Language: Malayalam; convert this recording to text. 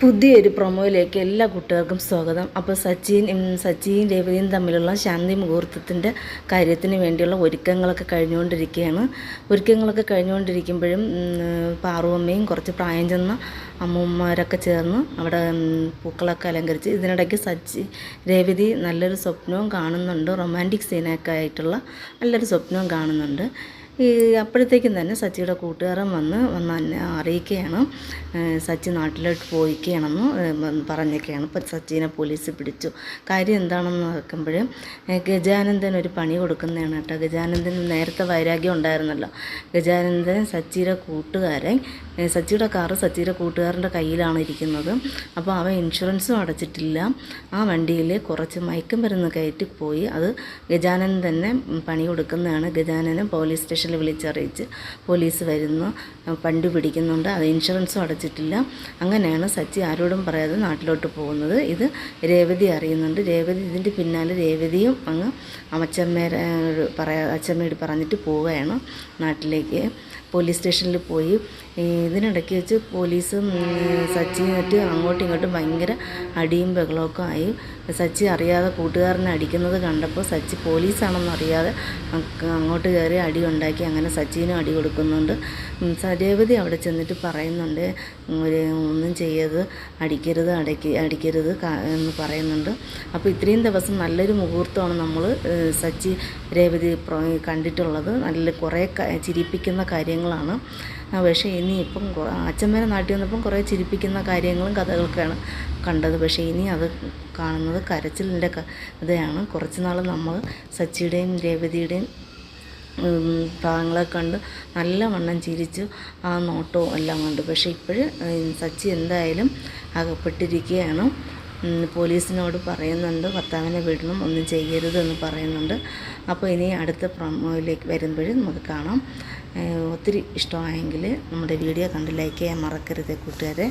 പുതിയൊരു പ്രൊമോയിലേക്ക് എല്ലാ കുട്ടികൾക്കും സ്വാഗതം. അപ്പോൾ സച്ചിൻ സച്ചിൻ രവിയും തമ്മിലുള്ള ശാന്തി മുഹൂർത്തത്തിന്റെ കാര്യത്തിന് വേണ്ടിയുള്ള ഒരുക്കങ്ങളൊക്കെ കഴിഞ്ഞുകൊണ്ടിരിക്കുകയാണ്. ഒരുക്കങ്ങളൊക്കെ കഴിഞ്ഞുകൊണ്ടിരിക്കുമ്പോഴും പാറുവമ്മയും കുറച്ച് പ്രായം ചെന്ന അമ്മൂമ്മമാരൊക്കെ ചേർന്ന് അവിടെ പൂക്കളൊക്കെ അലങ്കരിച്ച് ഇതിനിടയ്ക്ക് സച്ചി രേവതി നല്ലൊരു സ്വപ്നവും കാണുന്നുണ്ട്. റൊമാന്റിക് സീനൊക്കെ ആയിട്ടുള്ള നല്ലൊരു സ്വപ്നവും കാണുന്നുണ്ട്. ഈ അപ്പോഴത്തേക്കും തന്നെ സച്ചിയുടെ കൂട്ടുകാരൻ വന്ന് വന്ന് അറിയിക്കുകയാണ്. സച്ചി നാട്ടിലോട്ട് പോയിക്കുകയാണെന്ന് പറഞ്ഞൊക്കെയാണ് ഇപ്പം സച്ചിനെ പോലീസ് പിടിച്ചു. കാര്യം എന്താണെന്ന് നോക്കുമ്പോൾ ഗജാനന്ദൻ ഒരു പണി കൊടുക്കുന്നതാണ് കേട്ടോ. ഗജാനന്ദന് നേരത്തെ വൈരാഗ്യം ഉണ്ടായിരുന്നല്ലോ. ഗജാനന്ദൻ സച്ചിയുടെ കൂട്ടുകാരൻ സച്ചിയുടെ കാറ് സച്ചിയുടെ കൂട്ടുകാരന്റെ കയ്യിലാണ് ഇരിക്കുന്നത്. അപ്പോൾ അവൻ ഇൻഷുറൻസും അടച്ചിട്ടില്ല. ആ വണ്ടിയിൽ കുറച്ച് മയക്കം മരുന്ന് കയറ്റി പോയി. അത് ഗജാനൻ തന്നെ പണി കൊടുക്കുന്നതാണ്. ഗജാനനെ പോലീസ് സ്റ്റേഷനിൽ വിളിച്ചറിയിച്ച് പോലീസ് വരുന്നു. വണ്ടി പിടിക്കുന്നുണ്ട്. അത് ഇൻഷുറൻസും അടച്ചിട്ടില്ല. അങ്ങനെയാണ് സച്ചി ആരോടും പറയാതെ നാട്ടിലോട്ട് പോകുന്നത്. ഇത് രേവതി അറിയുന്നുണ്ട്. രേവതി ഇതിന്റെ പിന്നാലെ രേവതിയും അങ്ങ് അമ്മച്ചമ്മേരെ പറയാ അച്ഛമ്മയോട് പറഞ്ഞിട്ട് പോവുകയാണ് നാട്ടിലേക്ക്. പോലീസ് സ്റ്റേഷനിൽ പോയി. ഈ ഇതിനിടയ്ക്ക് വെച്ച് പോലീസും സച്ചിനായിട്ട് അങ്ങോട്ടും ഇങ്ങോട്ടും ഭയങ്കര അടിയും ബഹളമൊക്കെ ആയി. സച്ചി അറിയാതെ കൂട്ടുകാരനെ അടിക്കുന്നത് കണ്ടപ്പോൾ സച്ചി പോലീസാണെന്ന് അറിയാതെ അങ്ങോട്ട് കയറി അടി ഉണ്ടാക്കി അങ്ങനെ സച്ചിനും അടി കൊടുക്കുന്നുണ്ട്. സരേവതി അവിടെ ചെന്നിട്ട് പറയുന്നുണ്ട് ഒരു ഒന്നും ചെയ്യരുത് അടിക്കരുത് അടയ്ക്ക് അടിക്കരുത് എന്ന് പറയുന്നുണ്ട്. അപ്പോൾ ഇത്രയും ദിവസം നല്ലൊരു മുഹൂർത്തമാണ് നമ്മൾ സച്ചി രേവതി കണ്ടിട്ടുള്ളത്. നല്ല കുറേ ചിരിപ്പിക്കുന്ന കാര്യങ്ങളാണ്. പക്ഷേ ഇനി ഇപ്പം അച്ഛമ്മേനെ നാട്ടിൽ വന്നപ്പം കുറേ ചിരിപ്പിക്കുന്ന കാര്യങ്ങളും കഥകളൊക്കെയാണ് കണ്ടത്. പക്ഷേ ഇനി അത് കാണുന്നത് കരച്ചിലിന്റെ കഥയാണ് കുറച്ച് നാൾ നമ്മൾ സച്ചിയുടെയും രേവതിയുടെയും ഭാഗങ്ങളെ കണ്ട് നല്ലവണ്ണം ചിരിച്ചു ആ നോട്ടവും എല്ലാം കണ്ടു. പക്ഷേ ഇപ്പോഴും സച്ചി എന്തായാലും അകപ്പെട്ടിരിക്കുകയാണ്. പോലീസിനോട് പറയുന്നുണ്ട് ഭർത്താവിനെ വിടണം ഒന്നും ചെയ്യരുതെന്ന് പറയുന്നുണ്ട്. അപ്പോൾ ഇനി അടുത്ത പ്രമോയിലേക്ക് വരുമ്പോഴും നമുക്ക് കാണാം. ഒത്തിരി ഇഷ്ടമായെങ്കിൽ നമ്മുടെ വീഡിയോ കണ്ട് ലൈക്ക് ചെയ്യാൻ മറക്കരുത് കൂട്ടുകാരെ.